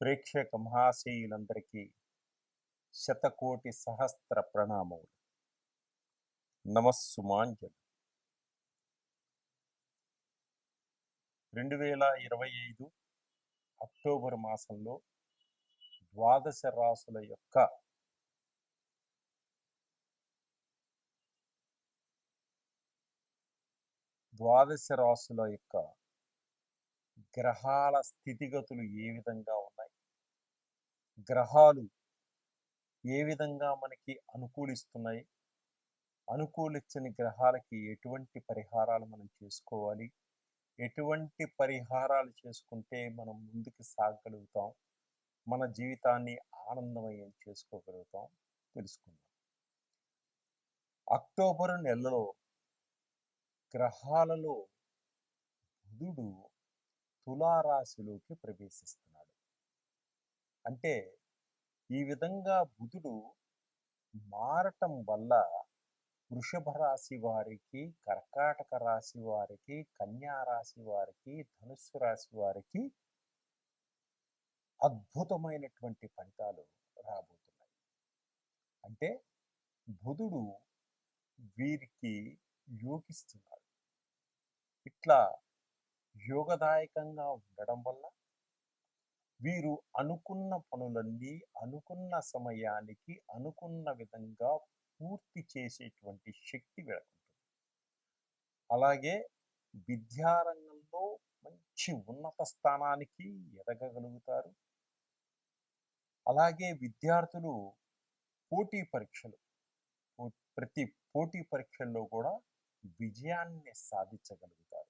ప్రేక్షక మహాశయులందరికీ శతకోటి సహస్ర ప్రణామములు. నమస్సుమాంజలు. రెండు వేల ఇరవై ఐదు అక్టోబర్ మాసంలో ద్వాదశ రాసుల యొక్క ద్వాదశ రాసుల యొక్క గ్రహాల స్థితిగతులు ఏ విధంగా ఉన్నాయి? గ్రహాలు ఏ విధంగా మనకి అనుకూలిస్తున్నాయి? అనుకూలించని గ్రహాలకి ఎటువంటి పరిహారాలు మనం చేసుకోవాలి? ఎటువంటి పరిహారాలు చేసుకుంటే మనం ముందుకు సాగగలుగుతాం మన జీవితాన్ని ఆనందమయం చేసుకోగలుగుతాం? తెలుసుకుందాం. అక్టోబర్ నెలలో గ్రహాలలో బుధుడు తులారాశిలోకి ప్రవేశిస్తున్నాడు. అంటే ఈ విధంగా బుధుడు మారటం వల్ల వృషభ రాశి వారికి కర్కాటక రాశి వారికి కన్యా రాశి వారికి ధనుస్సు రాశి వారికి అద్భుతమైనటువంటి ఫలితాలు రాబోతున్నాయి. అంటే బుధుడు వీరికి యోగిస్తున్నాడు. ఇట్లా యోగదాయకంగా ఉండడం వల్ల వీరు అనుకున్న పనులన్నీ అనుకున్న సమయానికి అనుకున్న విధంగా పూర్తి చేసేటువంటి శక్తి వీళ్ళకుంటుంది. అలాగే విద్యారంగంలో మంచి ఉన్నత స్థానానికి ఎదగగలుగుతారు. అలాగే విద్యార్థులు పోటీ పరీక్షలు ప్రతి పోటీ పరీక్షల్లో కూడా విజయాన్ని సాధించగలుగుతారు.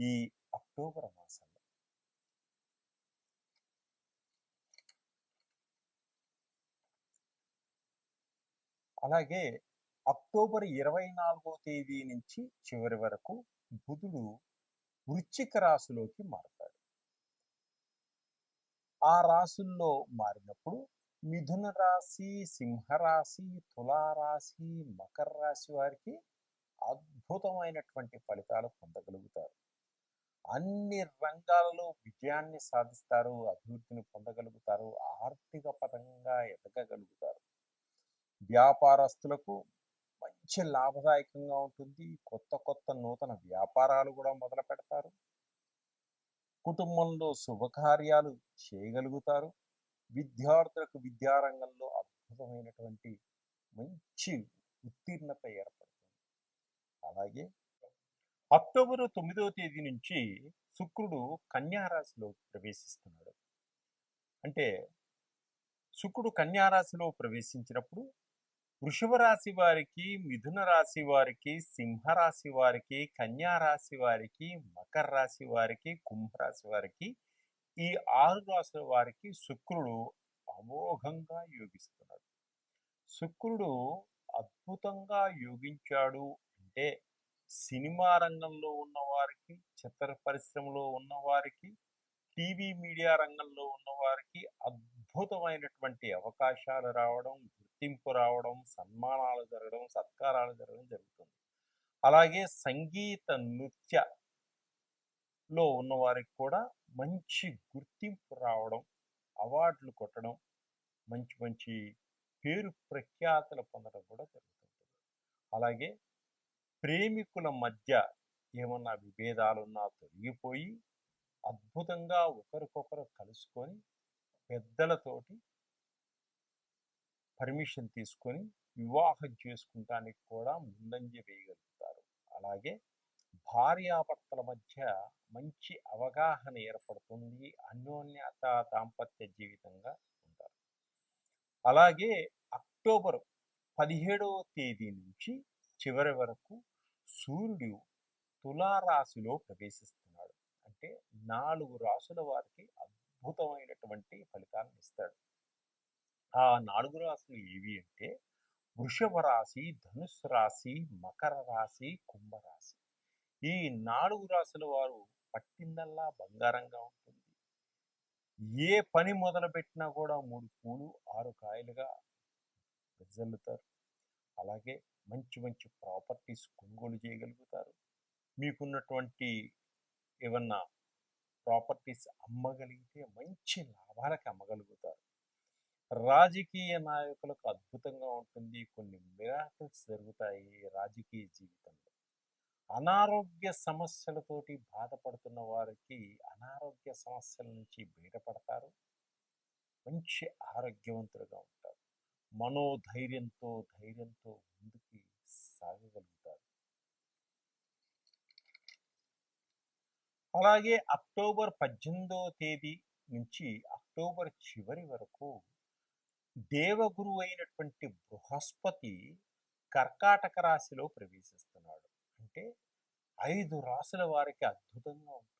ఈ అక్టోబర్ మాసంలో. అలాగే అక్టోబర్ ఇరవై నాలుగో తేదీ నుంచి చివరి వరకు బుధుడు వృశ్చిక రాశిలోకి మారుతాడు. ఆ రాశుల్లో మారినప్పుడు మిథున రాశి సింహరాశి తులారాశి మకర రాశి వారికి అద్భుతమైనటువంటి ఫలితాలు పొందగలుగుతారు. అన్ని రంగాలలో విజయాన్ని సాధిస్తారు అభివృద్ధిని పొందగలుగుతారు ఆర్థిక పరంగా ఎదగగలుగుతారు. వ్యాపారస్తులకు మంచి లాభదాయకంగా ఉంటుంది. కొత్త కొత్త నూతన వ్యాపారాలు కూడా మొదలు పెడతారు. కుటుంబంలో శుభకార్యాలు చేయగలుగుతారు. విద్యార్థులకు విద్యారంగంలో అద్భుతమైనటువంటి మంచి ఉత్తీర్ణత ఏర్పడుతుంది. అలాగే అక్టోబరు తొమ్మిదవ తేదీ నుంచి శుక్రుడు కన్యారాశిలో ప్రవేశిస్తున్నాడు. అంటే శుక్రుడు కన్యారాశిలో ప్రవేశించినప్పుడు వృషభ రాశి వారికి మిథున రాశి వారికి సింహరాశి వారికి కన్యారాశి వారికి మకర రాశి వారికి కుంభరాశి వారికి ఈ ఆరు రాశుల వారికి శుక్రుడు అమోఘంగా యోగిస్తున్నాడు. శుక్రుడు అద్భుతంగా యోగించాడు అంటే సినిమా రంగంలో ఉన్నవారికి చిత్ర పరిశ్రమలో ఉన్నవారికి టీవీ మీడియా రంగంలో ఉన్నవారికి అద్భుతమైనటువంటి అవకాశాలు రావడం గుర్తింపు రావడం సన్మానాలు జరగడం సత్కారాలు జరగడం జరుగుతుంది. అలాగే సంగీత నృత్యలో లో ఉన్నవారికి కూడా మంచి గుర్తింపు రావడం అవార్డులు కొట్టడం మంచి మంచి పేరు ప్రఖ్యాతులు పొందడం కూడా జరుగుతుంటుంది. అలాగే ప్రేమికుల మధ్య ఏమన్నా విభేదాలున్నా తొలగిపోయి అద్భుతంగా ఒకరికొకరు కలుసుకొని పెద్దలతోటి పర్మిషన్ తీసుకొని వివాహం చేసుకుంటానికి కూడా ముందంజ వేయగలుగుతారు. అలాగే భార్యాభర్తల మధ్య మంచి అవగాహన ఏర్పడుతుంది అన్యోన్యత దాంపత్య జీవితంగా ఉంటారు. అలాగే అక్టోబర్ పదిహేడవ తేదీ నుంచి చివరి వరకు సూర్యుడు తులారాశిలో ప్రవేశిస్తున్నాడు. అంటే నాలుగు రాసుల వారికి అద్భుతమైనటువంటి ఫలితాలను ఇస్తాడు. ఆ నాలుగు రాశులు ఏవి అంటే వృషభ రాశి ధనుస్సు రాశి మకర రాశి కుంభరాశి ఈ నాలుగు రాశుల వారు పట్టిందల్లా బంగారంగా ఉంటుంది. ఏ పని మొదలుపెట్టినా కూడా మూడు పూలు ఆరు కాయలుగా వెదజల్లుతారు. అలాగే మంచి మంచి ప్రాపర్టీస్ కొనుగోలు చేయగలుగుతారు. మీకున్నటువంటి ఏమన్నా ప్రాపర్టీస్ అమ్మగలిగితే మంచి లాభాలకి అమ్మగలుగుతారు. రాజకీయ నాయకులకు అద్భుతంగా ఉంటుంది. కొన్ని మిరాకల్స్ జరుగుతాయి రాజకీయ జీవితంలో. అనారోగ్య సమస్యలతోటి బాధపడుతున్న వారికి అనారోగ్య సమస్యల నుంచి బయటపడతారు. మంచి ఆరోగ్యవంతులుగా ఉంటారు. మనోధైర్యంతో ధైర్యంతో ముందుకి సాగగలుగుతారు. అలాగే అక్టోబర్ పద్దెనిమిదవ తేదీ నుంచి అక్టోబర్ చివరి వరకు దేవగురు అయినటువంటి బృహస్పతి కర్కాటక రాశిలో ప్రవేశిస్తున్నాడు. అంటే ఐదు రాశుల వారికి అద్భుతంగా ఉంటుంది.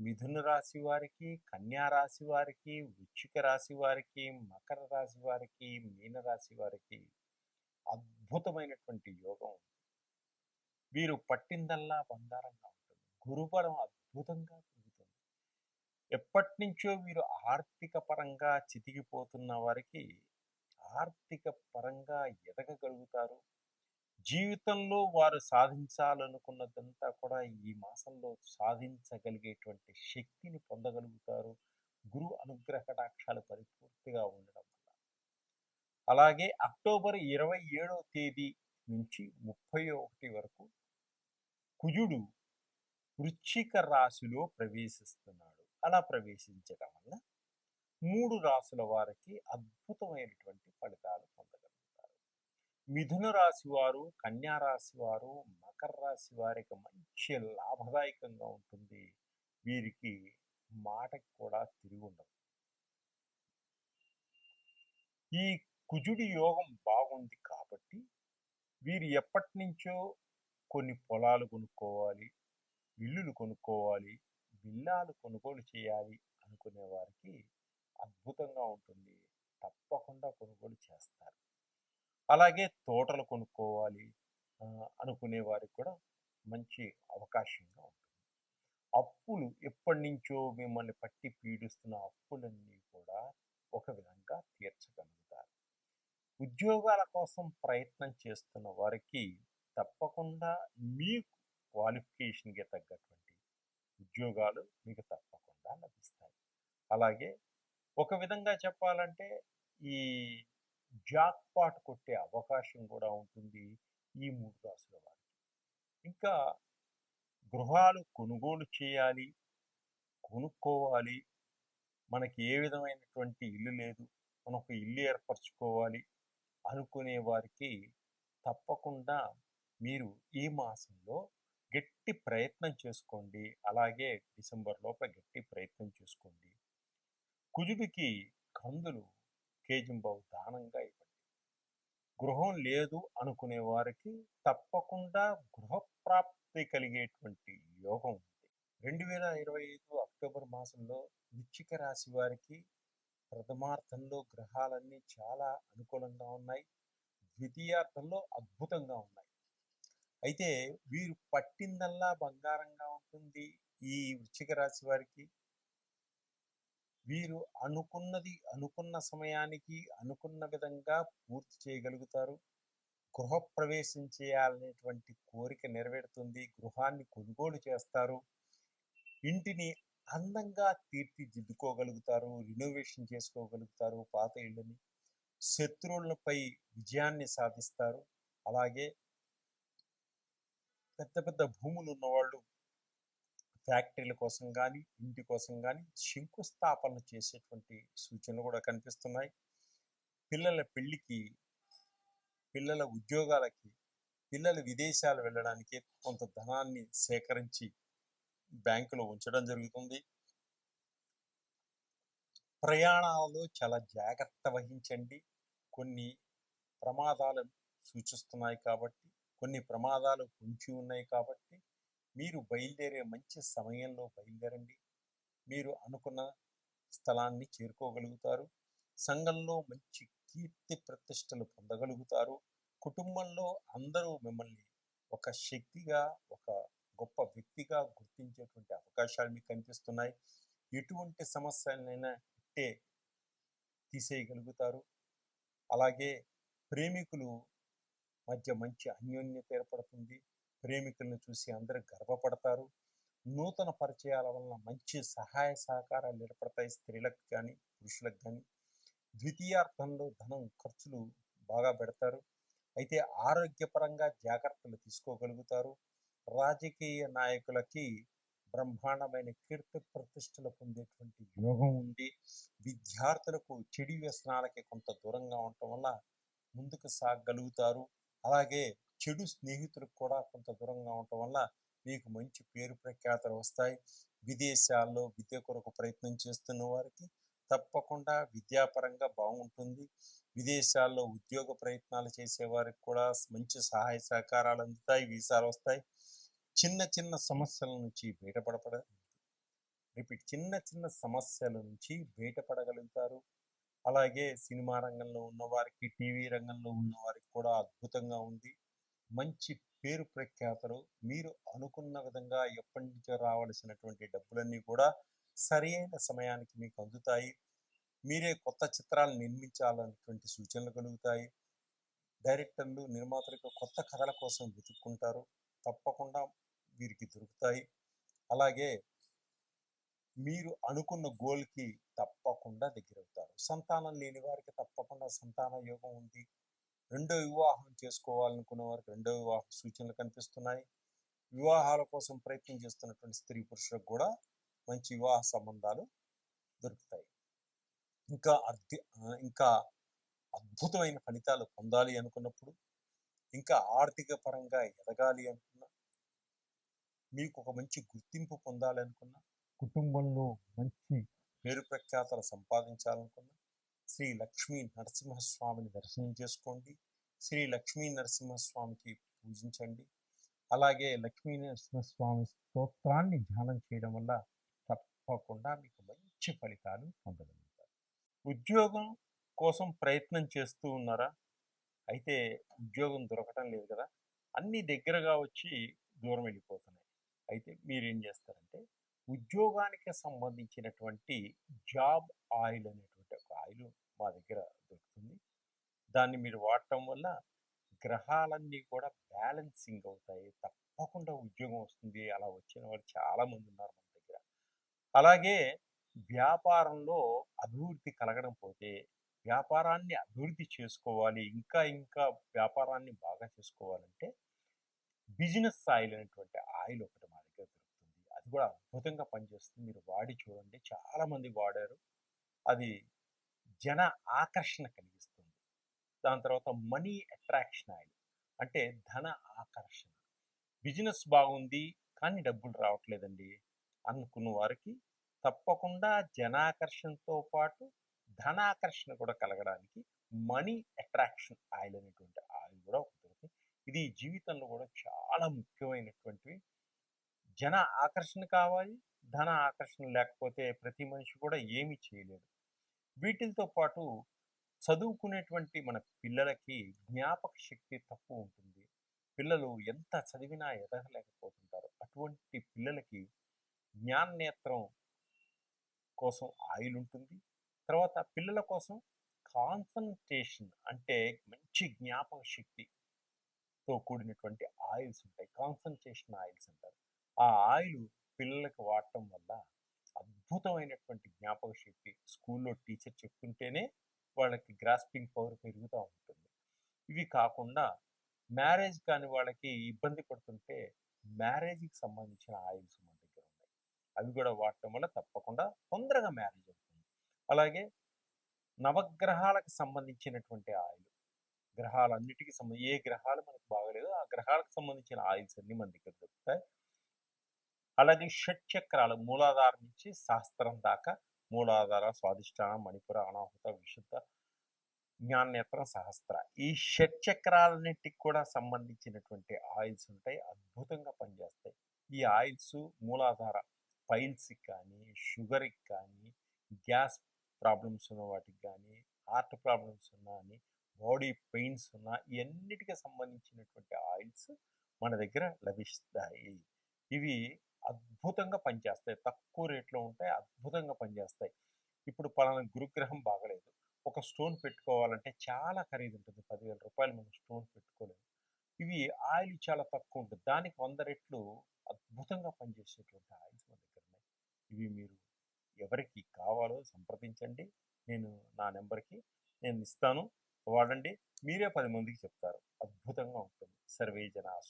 మిథున రాశి వారికి కన్యా రాశి వారికి వృచ్చిక రాశి వారికి మకర రాశి వారికి మీన రాశి వారికి అద్భుతమైనటువంటి యోగం వీరు పట్టిందల్లా బంగారంగా ఉంటుంది. గురుబలం అద్భుతంగా పెరుగుతుంది. ఎప్పటి నుంచో వీరు ఆర్థిక పరంగా చితికిపోతున్న వారికి ఆర్థిక పరంగా ఎదగగలుగుతారు. జీవితంలో వారు సాధించాలనుకున్నదంతా కూడా ఈ మాసంలో సాధించగలిగేటువంటి శక్తిని పొందగలుగుతారు. గురు అనుగ్రహ కటాక్షాలు పరిపూర్తిగా ఉండడం వల్ల. అలాగే అక్టోబర్ ఇరవై ఏడవ తేదీ నుంచి ముప్పై ఒకటి వరకు కుజుడు వృశ్చిక రాశిలో ప్రవేశిస్తున్నాడు. అలా ప్రవేశించడం వల్ల మూడు రాశుల వారికి అద్భుతమైనటువంటి ఫలితాలు మిథున రాశి వారు కన్యా రాశి వారు మకర రాశి వారికి మంచి లాభదాయకంగా ఉంటుంది. వీరికి మాటకి కూడా తిరిగి ఉండదు. ఈ కుజుడి యోగం బాగుంది కాబట్టి వీరు ఎప్పటి నుంచో కొన్ని పొలాలు కొనుక్కోవాలి ఇల్లులు కొనుక్కోవాలి బిల్లాలు కొనుగోలు చేయాలి అనుకునే వారికి అద్భుతంగా ఉంటుంది. తప్పకుండా కొనుగోలు చేస్తారు. అలాగే తోటలు కొనుక్కోవాలి అనుకునే వారికి కూడా మంచి అవకాశంగా ఉంటుంది. అప్పులు ఎప్పటి నుంచో మిమ్మల్ని పట్టి పీడిస్తున్న అప్పులన్నీ కూడా ఒక విధంగా తీర్చగలుగుతారు. ఉద్యోగాల కోసం ప్రయత్నం చేస్తున్న వారికి తప్పకుండా మీకు క్వాలిఫికేషన్కి తగ్గటువంటి ఉద్యోగాలు మీకు తప్పకుండా లభిస్తాయి. అలాగే ఒక విధంగా చెప్పాలంటే ఈ జాక్ పాట్ కొట్టే అవకాశం కూడా ఉంటుంది ఈ మూడు రాసుల వారికి. ఇంకా గృహాలు కొనుగోలు చేయాలి కొనుక్కోవాలి. మనకి ఏ విధమైనటువంటి ఇల్లు లేదు మనకు ఇల్లు ఏర్పరచుకోవాలి అనుకునే వారికి తప్పకుండా మీరు ఈ మాసంలో గట్టి ప్రయత్నం చేసుకోండి. అలాగే డిసెంబర్ లోపల గట్టి ప్రయత్నం చేసుకోండి. కుజుడికి కందులు కేజింబాబు దానంగా ఇవ్వండి. గృహం లేదు అనుకునే వారికి తప్పకుండా గృహప్రాప్తి కలిగేటువంటి యోగం ఉంది. రెండు వేల ఇరవై ఐదు అక్టోబర్ మాసంలో వృశ్చిక రాశి వారికి ప్రథమార్థంలో గ్రహాలన్నీ చాలా అనుకూలంగా ఉన్నాయి. ద్వితీయార్థంలో అద్భుతంగా ఉన్నాయి. అయితే వీరు పట్టిందల్లా బంగారంగా ఉంటుంది ఈ వృచ్చిక రాశి వారికి. వీరు అనుకున్నది అనుకున్న సమయానికి అనుకున్న విధంగా పూర్తి చేయగలుగుతారు. గృహప్రవేశం చేయాలనేటువంటి కోరిక నెరవేరుతుంది. గృహాన్ని కొనుగోలు చేస్తారు. ఇంటిని అందంగా తీర్చిదిద్దుకోగలుగుతారు. రినోవేషన్ చేసుకోగలుగుతారు పాత ఇళ్ళని. శత్రువులపై విజయాన్ని సాధిస్తారు. అలాగే పెద్ద పెద్ద భూములు ఉన్నవాళ్ళు ఫ్యాక్టరీల కోసం కానీ ఇంటి కోసం కానీ శంకుస్థాపన చేసేటువంటి సూచనలు కూడా కనిపిస్తున్నాయి. పిల్లల పెళ్ళికి పిల్లల ఉద్యోగాలకి పిల్లలు విదేశాలు వెళ్ళడానికి కొంత ధనాన్ని సేకరించి బ్యాంకులో ఉంచడం జరుగుతుంది. ప్రయాణాలలో చాలా జాగ్రత్త వహించండి. కొన్ని ప్రమాదాలు సూచిస్తున్నాయి కాబట్టి కొన్ని ప్రమాదాలు పొంచి ఉన్నాయి కాబట్టి మీరు బయలుదేరే మంచి సమయంలో బయలుదేరండి. మీరు అనుకున్న స్థలాన్ని చేరుకోగలుగుతారు. సంఘంలో మంచి కీర్తి ప్రతిష్టలు పొందగలుగుతారు. కుటుంబంలో అందరూ మిమ్మల్ని ఒక శక్తిగా ఒక గొప్ప వ్యక్తిగా గుర్తించేటువంటి అవకాశాలు మీకు కనిపిస్తున్నాయి. ఎటువంటి సమస్యలైనా ఇట్టే తీసేయగలుగుతారు. అలాగే ప్రేమికులు మధ్య మంచి అన్యోన్యత ఏర్పడుతుంది. ప్రేమికులను చూసి అందరూ గర్వపడతారు. నూతన పరిచయాల వలన మంచి సహాయ సహకారాలు ఏర్పడతాయి స్త్రీలకు కానీ పురుషులకు కానీ ద్వితీయార్థంలో ధనం ఖర్చులు బాగా పెడతారు. అయితే ఆరోగ్యపరంగా జాగ్రత్తలు తీసుకోగలుగుతారు. రాజకీయ నాయకులకి బ్రహ్మాండమైన కీర్తి ప్రతిష్టలు పొందేటువంటి యోగం ఉంది విద్యార్థులకు చెడు వ్యసనాలకి కొంత దూరంగా ఉండటం వల్ల ముందుకు సాగగలుగుతారు అలాగే చెడు స్నేహితులకు కూడా కొంత దూరంగా ఉండటం వల్ల మీకు మంచి పేరు ప్రఖ్యాతలు వస్తాయి. విదేశాల్లో విద్య కొరకు ప్రయత్నం చేస్తున్న వారికి తప్పకుండా విద్యాపరంగా బాగుంటుంది. విదేశాల్లో ఉద్యోగ ప్రయత్నాలు చేసేవారికి కూడా మంచి సహాయ సహకారాలు అందుతాయి వీసాలు వస్తాయి. చిన్న చిన్న సమస్యల నుంచి బయటపడపడ రిపీట్ చిన్న చిన్న సమస్యల నుంచి బయటపడగలుగుతారు. అలాగే సినిమా రంగంలో ఉన్నవారికి టీవీ రంగంలో ఉన్నవారికి కూడా అద్భుతంగా ఉంది. మంచి పేరు ప్రఖ్యాతలు మీరు అనుకున్న విధంగా ఎప్పటి నుంచో రావలసినటువంటి డబ్బులన్నీ కూడా సరైన సమయానికి మీకు అందుతాయి. మీరే కొత్త చిత్రాలు నిర్మించాలన్నటువంటి సూచనలు కలుగుతాయి. డైరెక్టర్లు నిర్మాతలకు కొత్త కథల కోసం వెతుక్కుంటారు. తప్పకుండా వీరికి దొరుకుతాయి. అలాగే మీరు అనుకున్న గోల్కి తప్పకుండా దగ్గరవుతారు. సంతానం లేని వారికి తప్పకుండా సంతాన యోగం ఉంది. రెండో వివాహం చేసుకోవాలనుకున్న వారికి రెండో వివాహ సూచనలు కనిపిస్తున్నాయి. వివాహాల కోసం ప్రయత్నం చేస్తున్నటువంటి స్త్రీ పురుషులకు కూడా మంచి వివాహ సంబంధాలు దొరుకుతాయి. ఇంకా అర్థ ఇంకా అద్భుతమైన ఫలితాలు పొందాలి అనుకున్నప్పుడు ఇంకా ఆర్థిక పరంగా ఎదగాలి అనుకున్నా మీకు ఒక మంచి గుర్తింపు పొందాలి అనుకున్నా కుటుంబంలో మంచి పేరు ప్రఖ్యాతలు సంపాదించాలనుకున్నా శ్రీ లక్ష్మీ నరసింహస్వామిని దర్శనం చేసుకోండి. శ్రీ లక్ష్మీ నరసింహస్వామికి పూజించండి. అలాగే లక్ష్మీ నరసింహస్వామి స్తోత్రాన్ని ధ్యానం చేయడం వల్ల తప్పకుండా మీకు మంచి ఫలితాలు పొందగలుగుతారు. ఉద్యోగం కోసం ప్రయత్నం చేస్తూ ఉన్నారా? అయితే ఉద్యోగం దొరకటం లేదు కదా? అన్ని దగ్గరగా వచ్చి దూరం వెళ్ళిపోతున్నాయి. అయితే మీరేం చేస్తారంటే ఉద్యోగానికి సంబంధించినటువంటి జాబ్ ఆయిల్ అనే ఆయిల్ మా దగ్గర దొరుకుతుంది. దాన్ని మీరు వాడటం వల్ల గ్రహాలన్నీ కూడా బ్యాలెన్సింగ్ అవుతాయి. తప్పకుండా ఉద్యోగం వస్తుంది. అలా వచ్చిన వాళ్ళు చాలామంది ఉన్నారు మన దగ్గర. అలాగే వ్యాపారంలో అభివృద్ధి కలగడం పోతే వ్యాపారాన్ని అభివృద్ధి చేసుకోవాలి ఇంకా ఇంకా వ్యాపారాన్ని బాగా చేసుకోవాలంటే బిజినెస్ ఆయిల్ అనేటువంటి ఆయిల్ ఒకటి మా దగ్గర దొరుకుతుంది. అది కూడా అద్భుతంగా పనిచేస్తుంది. మీరు వాడి చూడండి. చాలామంది వాడారు. అది జన ఆకర్షణ కలిగిస్తుంది. దాని తర్వాత మనీ అట్రాక్షన్ ఆయిల్ అంటే ధన ఆకర్షణ. బిజినెస్ బాగుంది కానీ డబ్బులు రావట్లేదండి అనుకున్న వారికి తప్పకుండా జనాకర్షణతో పాటు ధనాకర్షణ కూడా కలగడానికి మనీ అట్రాక్షన్ ఆయిల్ అనేటువంటి ఆయిల్ కూడా ఒకటి ఇది జీవితంలో కూడా చాలా ముఖ్యమైనటువంటివి. జన ఆకర్షణ కావాలి ధన ఆకర్షణ లేకపోతే ప్రతి మనిషి కూడా ఏమీ చేయలేడు. వీటితో పాటు చదువుకునేటువంటి మన పిల్లలకి జ్ఞాపక శక్తి తక్కువ ఉంటుంది. పిల్లలు ఎంత చదివినా ఎదగలేకపోతుంటారు. అటువంటి పిల్లలకి జ్ఞాననేత్రం కోసం ఆయిల్ ఉంటుంది తర్వాత పిల్లల కోసం కాన్సన్ట్రేషన్ అంటే మంచి జ్ఞాపక శక్తితో కూడినటువంటి ఆయిల్స్ ఉంటాయి. కాన్సన్ట్రేషన్ ఆయిల్స్ అంటారు. ఆ ఆయిల్ పిల్లలకు వాడటం వల్ల అద్భుతమైనటువంటి జ్ఞాపక శక్తి స్కూల్లో టీచర్ చెప్తుంటేనే వాళ్ళకి గ్రాస్పింగ్ పవర్ పెరుగుతూ ఉంటుంది. ఇవి కాకుండా మ్యారేజ్ కాని వాళ్ళకి ఇబ్బంది పడుతుంటే మ్యారేజ్కి సంబంధించిన ఆయిల్స్ మన దగ్గర ఉన్నాయి. అవి కూడా వాడటం వల్ల తప్పకుండా తొందరగా మ్యారేజ్ అవుతుంది. అలాగే నవగ్రహాలకు సంబంధించినటువంటి ఆయిల్ గ్రహాలన్నిటికీ సంబంధించి ఏ గ్రహాలు మనకు బాగలేదో ఆ గ్రహాలకు సంబంధించిన ఆయిల్స్ అన్ని మన దగ్గర దొరుకుతాయి. అలాగే షట్చక్రాలు మూలాధారం నుంచి శాస్త్రం దాకా మూలాధార స్వాదిష్టానం మణిపుర అనాహుత విశుద్ధ జ్ఞానేత్రం సహస్ర ఈ షట్చక్రాలన్నిటికి కూడా సంబంధించినటువంటి ఆయిల్స్ ఉంటాయి అద్భుతంగా పనిచేస్తాయి. ఈ ఆయిల్స్ మూలాధార పైల్స్కి కానీ షుగర్కి కానీ గ్యాస్ ప్రాబ్లమ్స్ ఉన్న వాటికి కానీ హార్ట్ ప్రాబ్లమ్స్ ఉన్నా అని బాడీ పెయిన్స్ ఉన్నా ఇవన్నిటికి సంబంధించినటువంటి ఆయిల్స్ మన దగ్గర లభిస్తాయి. ఇవి అద్భుతంగా పనిచేస్తాయి. తక్కువ రేట్లో ఉంటాయి అద్భుతంగా పనిచేస్తాయి. ఇప్పుడు పలానా గురుగ్రహం బాగలేదు. ఒక స్టోన్ పెట్టుకోవాలంటే చాలా ఖరీదు ఉంటుంది పదివేల రూపాయలు మనం స్టోన్ పెట్టుకోలేము. ఇవి ఆయిల్ చాలా తక్కువ ఉంటుంది. దానికి వంద రెట్లు అద్భుతంగా పనిచేసేటువంటి ఆయిల్స్ మన దగ్గర ఉన్నాయి. ఇవి మీరు ఎవరికి కావాలో సంప్రదించండి. నేను నా నెంబర్కి నేను ఇస్తాను. వాడండి. మీరే పది మందికి చెప్తారు. అద్భుతంగా ఉంటుంది. సర్వే జన